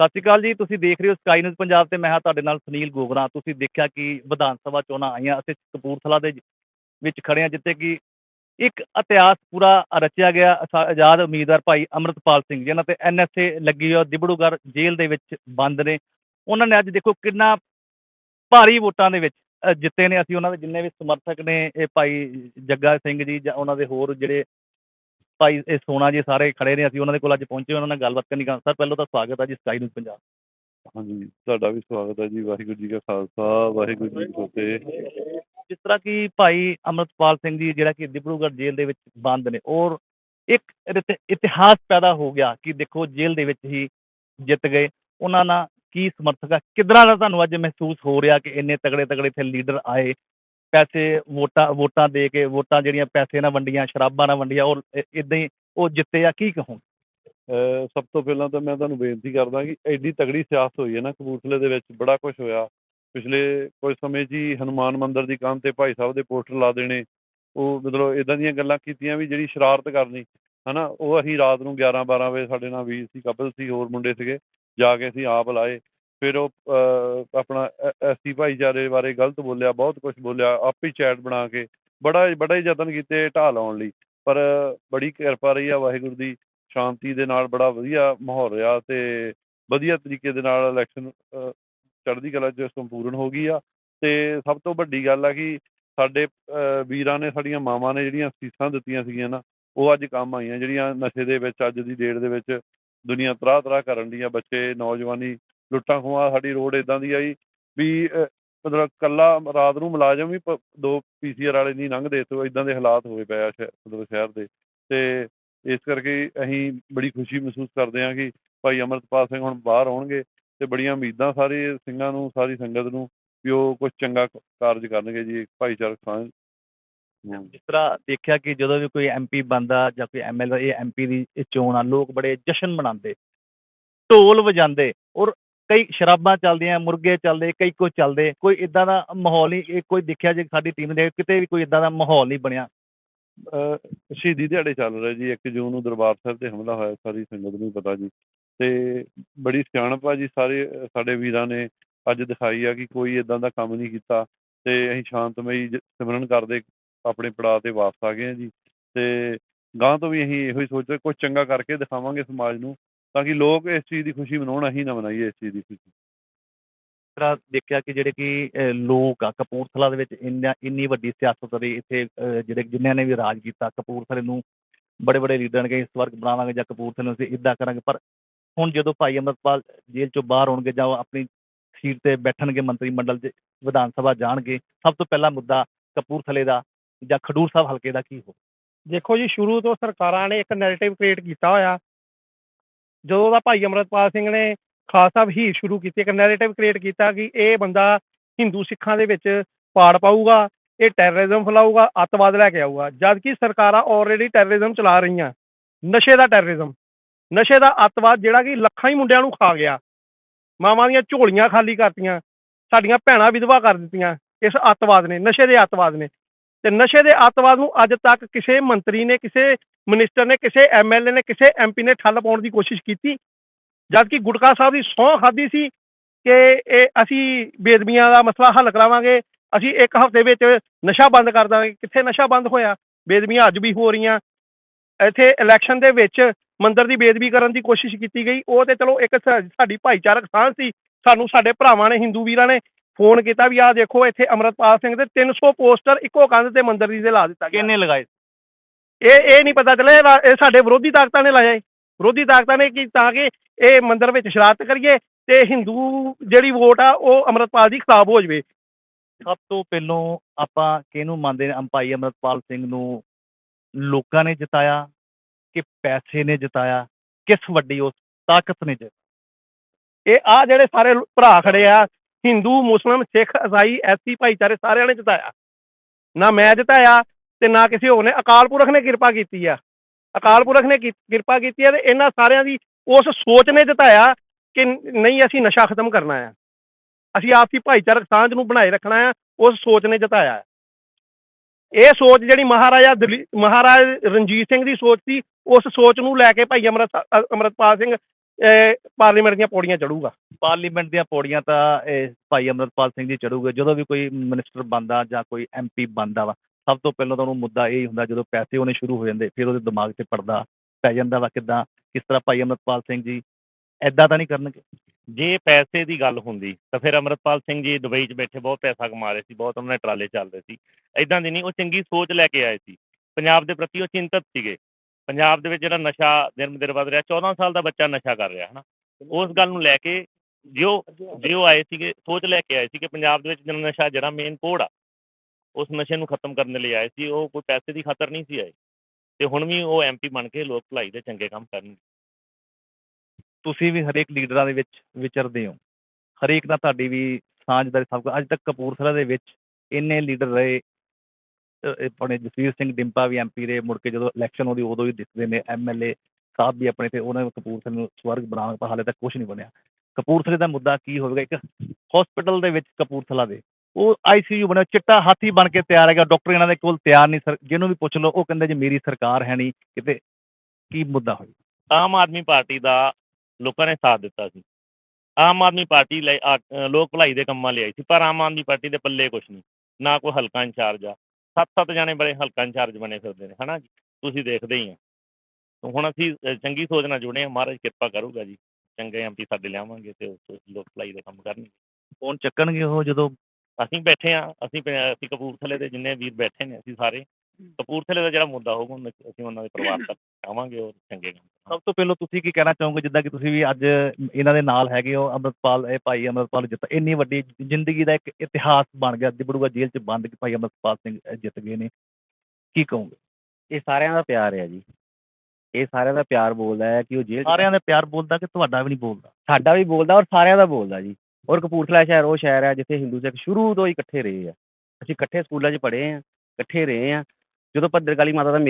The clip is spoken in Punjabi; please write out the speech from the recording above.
ਸਤਿ ਸ਼੍ਰੀ ਅਕਾਲ ਜੀ, ਤੁਸੀਂ ਦੇਖ ਰਹੇ ਹੋ ਸਕਾਈ ਨਿਊਜ਼ ਪੰਜਾਬ ਤੇ ਮੈਂ ਹਾਂ ਤੁਹਾਡੇ ਨਾਲ ਸੁਨੀਲ ਗੋਗਰਾ। ਤੁਸੀਂ ਦੇਖਿਆ ਕਿ ਵਿਧਾਨ ਸਭਾ ਚੋਣਾਂ ਆਈਆਂ, ਅਸੀਂ ਕਪੂਰਥਲਾ ਦੇ ਵਿੱਚ ਖੜੇ ਹਾਂ, ਜਿੱਥੇ ਕਿ ਇੱਕ ਇਤਿਹਾਸ ਪੂਰਾ ਰਚਿਆ ਗਿਆ। ਆਜ਼ਾਦ ਉਮੀਦਵਾਰ ਭਾਈ ਅੰਮ੍ਰਿਤਪਾਲ ਸਿੰਘ, ਜਿਨ੍ਹਾਂ ਤੇ ਐਨਐਸਏ ਲੱਗੀ ਹੋਈ ਦਿਬੜੂਗੜ੍ਹ ਜੇਲ੍ਹ ਦੇ ਵਿੱਚ ਬੰਦ ਨੇ। ਉਹਨਾਂ ਨੇ ਅੱਜ ਦੇਖੋ ਕਿੰਨਾ ਭਾਰੀ ਵੋਟਾਂ ਦੇ ਵਿੱਚ ਜਿੱਤੇ ਨੇ। ਅਸੀਂ ਉਹਨਾਂ ਦੇ ਜਿੰਨੇ ਵੀ ਸਮਰਥਕ ਨੇ, ਇਹ ਭਾਈ ਜੱਗਾ ਸਿੰਘ ਜੀ ਜਾਂ ਉਹਨਾਂ ਦੇ ਹੋਰ ਜਿਹੜੇ ਭਾਈ ਇਹ ਸੋਨਾ ਜੀ ਸਾਰੇ ਖੜੇ ਨੇ ਅਸੀਂ ਉਹਨਾਂ ਦੇ ਕੋਲ ਅੱਜ ਪਹੁੰਚੇ ਉਹਨਾਂ ਨਾਲ ਗੱਲਬਾਤ ਕਰਨੀ ਕਾ ਸਰ ਪਹਿਲਾਂ ਤਾਂ ਸਵਾਗਤ ਹੈ ਜੀ ਸਕਾਈ ਨਿਊਜ਼ ਪੰਜਾਬ। ਹਾਂਜੀ ਤੁਹਾਡਾ ਵੀ ਸਵਾਗਤ ਹੈ ਜੀ ਵਾਹਿਗੁਰੂ ਜੀ ਕਾ ਖਾਲਸਾ ਵਾਹਿਗੁਰੂ ਜੀ ਕੀ ਫਤਿਹ। ਜਿਸ ਤਰ੍ਹਾਂ ਕਿ ਭਾਈ ਅਮਰਤਪਾਲ ਸਿੰਘ ਜੀ ਜਿਹੜਾ ਕਿ ਦਿਬੜੂਗੜ੍ਹ ਜੇਲ੍ਹ ਦੇ ਵਿੱਚ ਬੰਦ ਨੇ ਔਰ ਇੱਕ ਇਤ- ਇਤਿਹਾਸ ਪੈਦਾ ਹੋ ਗਿਆ ਕਿ ਦੇਖੋ ਜੇਲ੍ਹ ਦੇ ਵਿੱਚ ਹੀ ਜਿੱਤ ਗਏ। ਉਹਨਾਂ ਨਾਲ ਕੀ ਸਮਰਥਕ ਆ? ਕਿੱਦਾਂ ਦਾ ਤੁਹਾਨੂੰ ਅੱਜ ਮਹਿਸੂਸ ਹੋ ਰਿਹਾ ਕਿ ਇੰਨੇ ਤਗੜੇ ਤਗੜੇ ਇੱਥੇ ਲੀਡਰ ਆਏ? ਪੈਸੇ ਵੋਟਾਂ ਵੋਟਾਂ ਦੇ ਕੇ, ਵੋਟਾਂ ਜਿਹੜੀਆਂ ਪੈਸੇ ਨਾਲ ਵੰਡੀਆਂ, ਸ਼ਰਾਬਾਂ ਨਾਲ ਵੰਡੀਆਂ ਔਰ ਇਦਾਂ ਹੀ ਉਹ ਜਿੱਤੇ ਆ ਕੀ ਕਹੋ ਸਭ ਤੋਂ ਪਹਿਲਾਂ ਤਾਂ ਮੈਂ ਤੁਹਾਨੂੰ ਬੇਨਤੀ ਕਰਦਾ ਕਿ ਐਡੀ ਤਗੜੀ ਸਿਆਸਤ ਹੋਈ ਹੈ ਨਾ ਕਪੂਰਥਲੇ ਦੇ ਵਿੱਚ, ਬੜਾ ਕੁਝ ਹੋਇਆ। ਪਿਛਲੇ ਕੁਝ ਸਮੇਂ 'ਚ ਹੀ ਹਨੂਮਾਨ ਮੰਦਿਰ ਦੀ ਕੰਧ ਤੇ ਭਾਈ ਸਾਹਿਬ ਦੇ ਪੋਸਟਰ ਲਾ ਦੇਣੇ, ਉਹ ਮਤਲਬ ਇਦਾਂ ਦੀਆਂ ਗੱਲਾਂ ਕੀਤੀਆਂ ਵੀ ਜਿਹੜੀ ਸ਼ਰਾਰਤ ਕਰਨੀ, ਹਨਾ, ਉਹ ਅਸੀਂ ਰਾਤ ਨੂੰ 11 12 ਵਜੇ ਸਾਡੇ ਨਾਲ ਵੀਰ ਸੀ, ਕਪਲ ਸੀ, ਹੋਰ ਮੁੰਡੇ ਸੀਗੇ, ਜਾ ਕੇ ਅਸੀਂ ਆਪ ਲਾਏ। ਫਿਰ ਉਹ ਆਪਣਾ ਐਸੀ ਭਾਈਚਾਰੇ ਬਾਰੇ ਗਲਤ ਬੋਲਿਆ, ਬਹੁਤ ਕੁਝ ਬੋਲਿਆ, ਆਪੇ ਹੀ ਚੈਟ ਬਣਾ ਕੇ ਬੜਾ ਬੜਾ ਹੀ ਯਤਨ ਕੀਤੇ ਢਾਹ ਲਾਉਣ ਲਈ। ਪਰ ਬੜੀ ਕਿਰਪਾ ਰਹੀ ਆ ਵਾਹਿਗੁਰੂ ਦੀ, ਸ਼ਾਂਤੀ ਦੇ ਨਾਲ ਬੜਾ ਵਧੀਆ ਮਾਹੌਲ ਰਿਹਾ ਤੇ ਵਧੀਆ ਤਰੀਕੇ ਦੇ ਨਾਲ ਇਲੈਕਸ਼ਨ ਚੜ੍ਹਦੀ ਕਲਾ 'ਚ ਸੰਪੂਰਨ ਹੋ ਗਈ ਆ। ਤੇ ਸਭ ਤੋਂ ਵੱਡੀ ਗੱਲ ਆ ਕਿ ਸਾਡੇ ਵੀਰਾਂ ਨੇ, ਸਾਡੀਆਂ ਮਾਵਾਂ ਨੇ ਜਿਹੜੀਆਂ ਸੀਸਾਂ ਦਿੱਤੀਆਂ ਸੀਗੀਆਂ ਨਾ, ਉਹ ਅੱਜ ਕੰਮ ਆਈਆਂ ਜਿਹੜੀਆਂ ਨਸ਼ੇ ਦੇ ਵਿੱਚ, ਅੱਜ ਦੀ ਡੇਟ ਦੇ ਵਿੱਚ ਦੁਨੀਆ ਤਰਾਹ ਤਰਾਹ ਕਰਨ ਦੀਆਂ ਬੱਚੇ, ਨੌਜਵਾਨੀ ਲੁੱਟਾਂ ਖੋਹਾਂ ਸਾਡੀ ਰੋਡ ਇਦਾਂ ਦੀ ਆਈ ਵੀ ਮਤਲਬ ਕੱਲਾ ਰਾਤ ਨੂੰ ਮੁਲਾਜ਼ਮ ਵੀ ਦੋ ਪੀਸੀਆਰ ਵਾਲੇ ਨਹੀਂ ਲੰਘਦੇ, ਤੋਂ ਇਦਾਂ ਦੇ ਹਾਲਾਤ ਹੋਏ ਪਏ ਆ ਮਤਲਬ ਸ਼ਹਿਰ ਦੇ। ਤੇ ਇਸ ਕਰਕੇ ਅਸੀਂ ਬੜੀ ਖੁਸ਼ੀ ਮਹਿਸੂਸ ਕਰਦੇ ਹਾਂ ਕਿ ਭਾਈ ਅਮਰਤਪਾਲ ਸਿੰਘ ਹੁਣ ਬਾਹਰ ਆਉਣਗੇ ਤੇ ਬੜੀਆਂ ਉਮੀਦਾਂ ਸਾਰੇ ਸਿੰਘਾਂ ਨੂੰ, ਸਾਰੀ ਸੰਗਤ ਨੂੰ ਵੀ ਉਹ ਕੁਝ ਚੰਗਾ ਕਾਰਜ ਕਰਨਗੇ ਜੀ, ਭਾਈਚਾਰਕ ਸਾਂਝ। ਜਿਸ ਤਰ੍ਹਾਂ ਦੇਖਿਆ ਕਿ ਜਦੋਂ ਵੀ ਕੋਈ ਐਮਪੀ ਬੰਦਾ ਜਾਂ ਕੋਈ ਐਮਐਲਏ ਐਮਪੀ ਦੀ ਚੋਣ ਆ, ਲੋਕ ਬੜੇ ਜਸ਼ਨ ਮਨਾਉਂਦੇ, ਢੋਲ ਵਜਾਉਂਦੇ ਔਰ ਕਈ ਸ਼ਰਾਬਾਂ ਚੱਲਦੀਆਂ, ਮੁਰਗੇ ਚੱਲਦੇ, ਕਈ ਕੁਝ ਚੱਲਦੇ, ਕੋਈ ਇਦਾਂ ਦਾ ਮਾਹੌਲ ਨਹੀਂ ਕੋਈ ਦੇਖਿਆ ਜੇ ਸਾਡੀ ਟੀਮ ਦੇ ਕਿਤੇ ਵੀ ਕੋਈ ਇਦਾਂ ਦਾ ਮਾਹੌਲ ਨਹੀਂ ਬਣਿਆ। ਸ਼ਹੀਦੀ ਦਿਹਾੜੇ ਚੱਲ ਰਹੇ ਜੀ 1 ਜੂਨ ਨੂੰ ਦਰਬਾਰ ਸਾਹਿਬ ਤੇ ਹਮਲਾ ਹੋਇਆ, ਸਾਰੀ ਸੰਗਤ ਨੂੰ ਪਤਾ ਜੀ। ਤੇ ਬੜੀ ਸਿਆਣਪ ਆ ਜੀ ਸਾਰੇ, ਸਾਡੇ ਵੀਰਾਂ ਨੇ ਅੱਜ ਦਿਖਾਈ ਆ ਕਿ ਕੋਈ ਇਦਾਂ ਦਾ ਕੰਮ ਨਹੀਂ ਕੀਤਾ। ਤੇ ਅਸੀਂ ਸ਼ਾਂਤਮਈ ਸਿਮਰਨ ਕਰਦੇ ਆਪਣੇ ਪੜਾਅ ਤੇ ਵਾਪਸ ਆ ਗਏ ਹਾਂ ਜੀ। ਤੇ ਗਾਂ ਤੋਂ ਵੀ ਅਸੀਂ ਇਹੋ ਹੀ ਸੋਚਦੇ ਕੁਝ ਚੰਗਾ ਕਰਕੇ ਦਿਖਾਵਾਂਗੇ ਸਮਾਜ ਨੂੰ। ਤਾਂ ਕਿ ਲੋਕ ਇਸ ਚੀਜ਼ ਦੀ ਖੁਸ਼ੀ ਮਨਾਉਣ ਅਸੀਂ ਨਾ ਮਨਾਈਏ ਇਸ ਚੀਜ਼ ਦੀ ਖੁਸ਼ੀ। ਤਰ੍ਹਾਂ ਦੇਖਿਆ ਕਿ ਜਿਹੜੇ ਕਿ ਲੋਕ ਆ ਕਪੂਰਥਲਾ ਦੇ ਵਿੱਚ ਇੰਨਾ ਇੰਨੀ ਵੱਡੀ ਸਿਆਸਤ ਰਹੀ ਇੱਥੇ ਜਿਹੜੇ ਜਿਨ੍ਹਾਂ ਨੇ ਵੀ ਰਾਜ ਕੀਤਾ ਕਪੂਰਥਲੇ ਨੂੰ ਬੜੇ ਬੜੇ ਲੀਡਰ ਨੇ ਕਿ ਇਸ ਵਰਗ ਬਣਾਵਾਂਗੇ ਜਾਂ ਕਪੂਰਥਲੇ ਨੂੰ ਅਸੀਂ ਇਦਾਂ ਕਰਾਂਗੇ। ਪਰ ਹੁਣ ਜਦੋਂ ਭਾਈ ਅਮਰਪਾਲ ਜੇਲ੍ਹ ਚੋਂ ਬਾਹਰ ਆਉਣਗੇ ਜਾਂ ਉਹ ਆਪਣੀ ਸੀਟ ਤੇ ਬੈਠਣਗੇ ਮੰਤਰੀ ਮੰਡਲ 'ਚ ਵਿਧਾਨ ਸਭਾ ਜਾਣਗੇ ਸਭ ਤੋਂ ਪਹਿਲਾ ਮੁੱਦਾ ਕਪੂਰਥਲੇ ਦਾ ਜਾਂ ਖਡੂਰ ਸਾਹਿਬ ਹਲਕੇ ਦਾ ਕੀ ਹੋ ਦੇਖੋ ਜੀ ਸ਼ੁਰੂ ਤੋਂ ਸਰਕਾਰਾਂ ਨੇ ਇੱਕ ਨੈਰੇਟਿਵ ਕ੍ਰੀਏਟ ਕੀਤਾ ਹੋਇਆ। ਜਦੋਂ ਦਾ ਭਾਈ ਅਮਰਤਪਾਲ ਸਿੰਘ ਨੇ ਖਾਲਸਾ ਵਹੀਰ ਸ਼ੁਰੂ ਕੀਤੀ, ਇੱਕ ਨੈਰੇਟਿਵ ਕ੍ਰੀਏਟ ਕੀਤਾ ਕਿ ਇਹ ਬੰਦਾ ਹਿੰਦੂ ਸਿੱਖਾਂ ਦੇ ਵਿੱਚ ਪਾੜ ਪਾਊਗਾ, ਇਹ ਟੈਰਰਿਜ਼ਮ ਫੈਲਾਊਗਾ, ਅੱਤਵਾਦ ਲੈ ਕੇ ਆਊਗਾ। ਜਦਕਿ ਸਰਕਾਰਾਂ ਆਲਰੇਡੀ ਟੈਰਰਿਜ਼ਮ ਚਲਾ ਰਹੀਆਂ, ਨਸ਼ੇ ਦਾ ਟੈਰਰਿਜ਼ਮ ਨਸ਼ੇ ਦਾ ਅੱਤਵਾਦ ਜਿਹੜਾ ਕਿ ਲੱਖਾਂ ਹੀ ਮੁੰਡਿਆਂ ਨੂੰ ਖਾ ਗਿਆ। ਮਾਵਾਂ ਦੀਆਂ ਝੋਲੀਆਂ ਖਾਲੀ ਕਰਤੀਆਂ, ਸਾਡੀਆਂ ਭੈਣਾਂ ਵਿਧਵਾ ਕਰ ਦਿੱਤੀਆਂ, ਇਸ ਅੱਤਵਾਦ ਨੇ, ਨਸ਼ੇ ਦੇ ਅੱਤਵਾਦ ਨੇ। ਤੇ ਨਸ਼ੇ ਦੇ ਅੱਤਵਾਦ ਨੂੰ ਅੱਜ ਤੱਕ ਕਿਸੇ ਮੰਤਰੀ ਨੇ, ਕਿਸੇ ਮਿਨਿਸਟਰ ਨੇ ਕਿਸੇ ਐਮਐਲਏ ਨੇ ਕਿਸੇ ਐਮਪੀ ਨੇ ਠੱਲ ਪਾਉਣ ਦੀ ਕੋਸ਼ਿਸ਼ ਕੀਤੀ। ਜਦ ਕਿ ਗੁਟਕਾ ਸਾਹਿਬ ਦੀ ਸਹੁੰ ਖਾਦੀ ਸੀ ਕਿ ਇਹ ਅਸੀਂ ਬੇਦਬੀਆਂ ਦਾ ਮਸਲਾ ਹੱਲ ਕਰਾਵਾਂਗੇ, ਅਸੀਂ ਇੱਕ ਹਫ਼ਤੇ ਵਿੱਚ ਨਸ਼ਾ ਬੰਦ ਕਰ ਦਾਂਗੇ। ਕਿੱਥੇ ਨਸ਼ਾ ਬੰਦ ਹੋਇਆ? ਬੇਦਬੀਆਂ ਅੱਜ ਵੀ ਹੋ ਰਹੀਆਂ। ਇੱਥੇ ਇਲੈਕਸ਼ਨ ਦੇ ਵਿੱਚ ਮੰਦਰ ਦੀ ਬੇਦਬੀ ਕਰਨ ਦੀ ਕੋਸ਼ਿਸ਼ ਕੀਤੀ ਗਈ। ਉਹ ਤੇ ਚਲੋ ਇੱਕ ਸਾਡੀ ਭਾਈਚਾਰਕ ਸਾਂਝ ਸੀ। ਸਾਨੂੰ ਸਾਡੇ ਭਰਾਵਾਂ ਨੇ, ਹਿੰਦੂ ਵੀਰਾਂ ਨੇ ਫੋਨ ਕੀਤਾ ਵੀ ਆਹ ਦੇਖੋ ਇੱਥੇ ਅਮਰਤਪਾਲ ਸਿੰਘ ਦੇ 300 ਪੋਸਟਰ ਇੱਕੋ ਕੰਧ ਤੇ ਮੰਦਰ ਦੀ ਤੇ ਲਾ ਦਿੱਤਾ ਗਿਆ। ਕਿਹਨੇ ਲਗਾਏ? ਇਹ ਇਹ ਨਹੀਂ ਪਤਾ ਚੱਲਿਆ ਇਹ ਸਾਡੇ ਵਿਰੋਧੀ ਤਾਕਤਾਂ ਨੇ ਲਾਇਆ ਏ। ਵਿਰੋਧੀ ਤਾਕਤਾਂ ਨੇ ਕੀ ਤਾਂ ਕਿ ਇਹ ਮੰਦਰ ਵਿੱਚ ਸ਼ਰਾਰਤ ਕਰੀਏ ਤੇ ਹਿੰਦੂ ਜਿਹੜੀ ਵੋਟ ਆ ਉਹ ਅਮਰਤਪਾਲ ਦੀ ਖਰਾਬ ਹੋ ਜਵੇ। ਸਭ ਤੋਂ ਪਹਿਲੋਂ ਆਪਾਂ ਕਿਹਨੂੰ ਮੰਨਦੇ ਨੇ? ਭਾਈ ਅਮਰਪਾਲ ਸਿੰਘ ਨੂੰ ਲੋਕਾਂ ਨੇ ਜਿਤਾਇਆ ਕਿ ਪੈਸੇ ਨੇ ਜਿਤਾਇਆ? ਕਿਸ ਵੱਡੀ ਉਸ ਤਾਕਤ ਨੇ ਜਿਤਾਇਆ? ਇਹ ਆ ਜਿਹੜੇ ਸਾਰੇ ਭਰਾ ਖੜੇ ਆ ਹਿੰਦੂ ਮੁਸਲਮ ਸਿੱਖ ਈਸਾਈ ਐਸੀ ਭਾਈਚਾਰੇ ਸਾਰਿਆਂ ਨੇ ਜਿਤਾਇਆ। ਨਾ ਮੈਂ ਜਿਤਾਇਆ ਤੇ ਨਾ ਕਿਸੇ ਹੋਰ ਨੇ। ਅਕਾਲ ਪੁਰਖ ਨੇ ਕਿਰਪਾ ਕੀਤੀ ਆ। ਅਕਾਲ ਪੁਰਖ ਨੇ ਕੀ- ਕਿਰਪਾ ਕੀਤੀ ਆ ਤੇ ਇਹਨਾਂ ਸਾਰਿਆਂ ਦੀ ਉਸ ਸੋਚ ਨੇ ਜਤਾਇਆ ਕਿ ਨਹੀਂ, ਅਸੀਂ ਨਸ਼ਾ ਖਤਮ ਕਰਨਾ ਆ। ਅਸੀਂ ਆਪਸੀ ਭਾਈਚਾਰਕ ਸਾਂਝ ਨੂੰ ਬਣਾਏ ਰੱਖਣਾ ਆ, ਉਸ ਸੋਚ ਨੇ ਜਤਾਇਆ। ਇਹ ਸੋਚ ਜਿਹੜੀ ਮਹਾਰਾਜਾ ਦਲੀ, ਮਹਾਰਾਜ ਰਣਜੀਤ ਸਿੰਘ ਦੀ ਸੋਚ ਸੀ, ਉਸ ਸੋਚ ਨੂੰ ਲੈ ਕੇ ਭਾਈ ਅਮਰਤ ਅ- ਅਮਰਤਪਾਲ ਸਿੰਘ ਪਾਰਲੀਮੈਂਟ ਦੀਆਂ ਪੌੜੀਆਂ ਚੜੂਗਾ। ਪਾਰਲੀਮੈਂਟ ਦੀਆਂ ਪੌੜੀਆਂ ਤਾਂ ਇਹ ਭਾਈ ਅਮਰਪਾਲ ਸਿੰਘ ਜੀ ਚੜੂਗੇ। ਜਦੋਂ ਵੀ ਕੋਈ ਮਿਨਿਸਟਰ ਬਣਦਾ ਜਾਂ ਕੋਈ ਐਮਪੀ ਬਣਦਾ ਵਾ ਸਭ ਤੋਂ ਪਹਿਲਾਂ ਤਾਂ ਉਹਨੂੰ ਮੁੱਦਾ ਇਹ ਹੀ ਹੁੰਦਾ ਜਦੋਂ ਪੈਸੇ ਉਹਨੇ ਸ਼ੁਰੂ ਹੋ ਜਾਂਦੇ, ਫਿਰ ਉਹਦੇ ਦਿਮਾਗ 'ਤੇ ਪੜਦਾ ਪੈ ਜਾਂਦਾ ਵਾ ਕਿਦਾਂ, ਕਿਸ ਤਰ੍ਹਾਂ ਭਾਈ ਅਮਰਪਾਲ ਸਿੰਘ ਜੀ ਐਦਾਂ ਤਾਂ ਨਹੀਂ ਕਰਨਗੇ? ਜੇ ਪੈਸੇ ਦੀ ਗੱਲ ਹੁੰਦੀ, ਤਾਂ ਫਿਰ ਅਮਰਤਪਾਲ ਸਿੰਘ ਜੀ ਦੁਬਈ 'ਚ ਬੈਠੇ ਬਹੁਤ ਪੈਸਾ ਕਮਾ ਰਹੇ ਸੀ, ਬਹੁਤ ਉਹਨਾਂ ਦੇ ਟਰਾਲੇ ਚੱਲਦੇ ਸੀ। ਐਦਾਂ ਦੀ ਨਹੀਂ, ਉਹ ਚੰਗੀ ਸੋਚ ਲੈ ਕੇ ਆਏ ਸੀ। ਪੰਜਾਬ ਦੇ ਪ੍ਰਤੀ ਉਹ ਚਿੰਤਤ ਸੀਗੇ। ਪੰਜਾਬ ਦੇ ਵਿੱਚ ਜਿਹੜਾ ਨਸ਼ਾ ਦਿਨ ਦਿਨ ਵੱਧ ਰਿਹਾ 14 ਸਾਲ ਦਾ ਬੱਚਾ ਨਸ਼ਾ ਕਰ ਰਿਹਾ, ਹਨਾ? ਉਸ ਗੱਲ ਨੂੰ ਲੈ ਕੇ ਜਿਉ ਜਿਉ ਆਏ ਸੀਗੇ, ਸੋਚ ਲੈ ਕੇ ਆਏ ਸੀ ਕਿ ਪੰਜਾਬ ਦੇ ਵਿੱਚ ਜਿਹੜਾ ਨਸ਼ਾ ਜਿਹੜਾ ਮੇਨ ਕੋੜ ਆ ਉਸ ਨਸ਼ੇ ਨੂੰ ਖਤਮ ਕਰਨ ਦੇ ਲਈ ਆਏ ਸੀ, ਉਹ ਕੋਈ ਪੈਸੇ ਦੀ ਖਾਤਰ ਨਹੀਂ ਸੀ ਆਏ। ਤੇ ਹੁਣ ਵੀ ਉਹ ਐਮਪੀ ਬਣ ਕੇ ਲੋਕ ਭਲਾਈ ਦੇ ਚੰਗੇ ਕੰਮ ਕਰਨਗੇ। ਤੁਸੀਂ ਵੀ ਹਰੇਕ ਲੀਡਰਾਂ ਦੇ ਵਿੱਚ ਵਿਚਰਦੇ ਹੋ। ਹਰੇਕ ਨਾਲ ਤੁਹਾਡੀ ਵੀ ਸਾਂਝਦਾਰੀ ਸਭ ਕੁਝ ਅੱਜ ਤੱਕ ਕਪੂਰਥਲਾ ਦੇ ਵਿੱਚ ਇੰਨੇ ਲੀਡਰ ਰਹੇ। ਆਪਣੇ ਜਸਵੀਰ ਸਿੰਘ ਡਿੰਪਾ ਵੀ ਐਮਪੀ ਦੇ ਮੁੜ ਕੇ ਜਦੋਂ ਇਲੈਕਸ਼ਨ ਉਹਦੀ ਉਦੋਂ ਹੀ ਦਿਖਦੇ ਨੇ ਐਮਐਲਏ ਸਾਹਿਬ ਵੀ ਆਪਣੇ ਤੇ ਉਹਨਾਂ ਨੇ ਕਪੂਰਥਲੇ ਨੂੰ ਸਵਰਗ ਬਣਾਉਣ ਪਰ ਹਾਲੇ ਤੱਕ ਕੁਝ ਨਹੀਂ ਬਣਿਆ। ਕਪੂਰਥਲੇ ਦਾ ਮੁੱਦਾ ਕੀ ਹੋਵੇਗਾ? ਇੱਕ ਹਸਪੀਟਲ ਦੇ ਵਿੱਚ ਕਪੂਰਥਲਾ ਦੇ। ਉਹ ਆਈਸੀਯੂ ਬਣਿਆ ਚਿੱਟਾ ਹਾਥੀ ਬਣ ਕੇ ਤਿਆਰ ਹੈਗਾ। ਡਾਕਟਰ ਇਹਨਾਂ ਦੇ ਕੋਲ ਤਿਆਰ ਨਹੀਂ ਸਰ। ਜਿਹਨੂੰ ਵੀ ਪੁੱਛ ਲਓ ਉਹ ਕਹਿੰਦੇ ਜੀ ਮੇਰੀ ਸਰਕਾਰ ਹੈ ਨਹੀਂ ਕਿਤੇ ਕੀ ਮੁੱਦਾ ਹੋਈ ਆਮ ਆਦਮੀ ਪਾਰਟੀ ਦਾ ਲੋਕਾਂ ਨੇ ਸਾਥ ਦਿੱਤਾ ਸੀ। ਆਮ ਆਦਮੀ ਪਾਰਟੀ ਲਈ ਲੋਕ ਭਲਾਈ ਦੇ ਕੰਮਾਂ ਲਈ ਆਈ ਸੀ ਪਰ ਆਮ ਆਦਮੀ ਪਾਰਟੀ ਦੇ ਪੱਲੇ ਕੁਛ ਨਹੀਂ। ਨਾ ਕੋਈ ਹਲਕਾ ਇੰਚਾਰਜ ਆ। ਸੱਤ ਸੱਤ ਜਾਣੇ ਬੜੇ ਹਲਕਾ ਇੰਚਾਰਜ ਬਣੇ ਫਿਰਦੇ ਨੇ ਹਨਾ ਜੀ? ਤੁਸੀਂ ਦੇਖਦੇ ਹੀ ਆ। ਤੇ ਹੁਣ ਅਸੀਂ ਚੰਗੀ ਸੋਚ ਨਾਲ ਜੁੜੇ ਆ। ਮਹਾਰਾਜ ਕਿਰਪਾ ਕਰੂਗਾ ਜੀ। ਚੰਗੇ ਐਮਪੀ ਸਾਡੇ ਲਿਆਵਾਂਗੇ ਤੇ ਉਸ ਲੋਕ ਭਲਾਈ ਦੇ ਕੰਮ ਕਰਨਗੇ। ਫੋਨ ਚੱਕਣਗੇ ਉਹ ਜਦੋਂ ਅਸੀਂ ਬੈਠੇ ਆ ਅਸੀਂ ਅਸੀਂ ਕਪੂਰਥਲੇ ਦੇ ਜਿੰਨੇ ਵੀਰ ਬੈਠੇ ਨੇ ਅਸੀਂ ਸਾਰੇ ਕਪੂਰਥਲੇ ਦਾ ਜਿਹੜਾ ਮੁੱਦਾ ਹੋਊਗਾ ਉਹਨੂੰ ਅਸੀਂ ਉਹਨਾਂ ਦੇ ਪਰਿਵਾਰ ਤੱਕ ਆਵਾਂਗੇ ਉਹ ਚੰਗੇ। ਸਭ ਤੋਂ ਪਹਿਲਾਂ ਤੁਸੀਂ ਕੀ ਕਹਿਣਾ ਚਾਹੋਗੇ ਜਿੱਦਾਂ ਕਿ ਤੁਸੀਂ ਵੀ ਅੱਜ ਇਹਨਾਂ ਦੇ ਨਾਲ ਹੈਗੇ ਹੋ ਅੰਮ੍ਰਿਤਪਾਲ ਇਹ ਭਾਈ ਅੰਮ੍ਰਿਤਪਾਲ ਜਿੱਤ ਇੰਨੀ ਵੱਡੀ ਜ਼ਿੰਦਗੀ ਦਾ ਇੱਕ ਇਤਿਹਾਸ ਬਣ ਗਿਆ ਦਿਬੜੂਗਾ ਜੇਲ੍ਹ 'ਚ ਬੰਦ ਕਿ ਭਾਈ ਅੰਮ੍ਰਿਤਪਾਲ ਸਿੰਘ ਜਿੱਤ ਗਏ ਨੇ। ਕੀ ਕਹੋਗੇ? ਇਹ ਸਾਰਿਆਂ ਦਾ ਪਿਆਰ ਹੈ ਜੀ। ਇਹ ਸਾਰਿਆਂ ਦਾ ਪਿਆਰ ਬੋਲਦਾ ਹੈ ਕਿ ਉਹ ਜੇਲ੍ਹ ਸਾਰਿਆਂ ਦਾ ਪਿਆਰ ਬੋਲਦਾ ਕਿ ਤੁਹਾਡਾ ਵੀ ਨਹੀਂ ਬੋਲਦਾ? ਸਾਡਾ ਵੀ ਬੋਲਦਾ ਔਰ ਸਾਰਿਆਂ ਦਾ ਬੋਲਦਾ ਜੀ। ਔਰ ਕਪੂਰਥਲਾ ਸ਼ਹਿਰ, ਉਹ ਸ਼ਹਿਰ ਹੈ ਜਿੱਥੇ ਹਿੰਦੂ ਸਿੱਖ ਸ਼ੁਰੂ ਤੋਂ ਹੀ ਇਕੱਠੇ ਰਹੇ ਆ। ਅਸੀਂ ਇਕੱਠੇ ਸਕੂਲਾਂ 'ਚ ਪੜ੍ਹੇ ਹਾਂ ਇਕੱਠੇ ਰਹੇ ਹਾਂ ਜਦੋਂ ਭੱਦਰਕਾਲੀ ਮਾਤਾ ਦਾ ਮੇਲਾ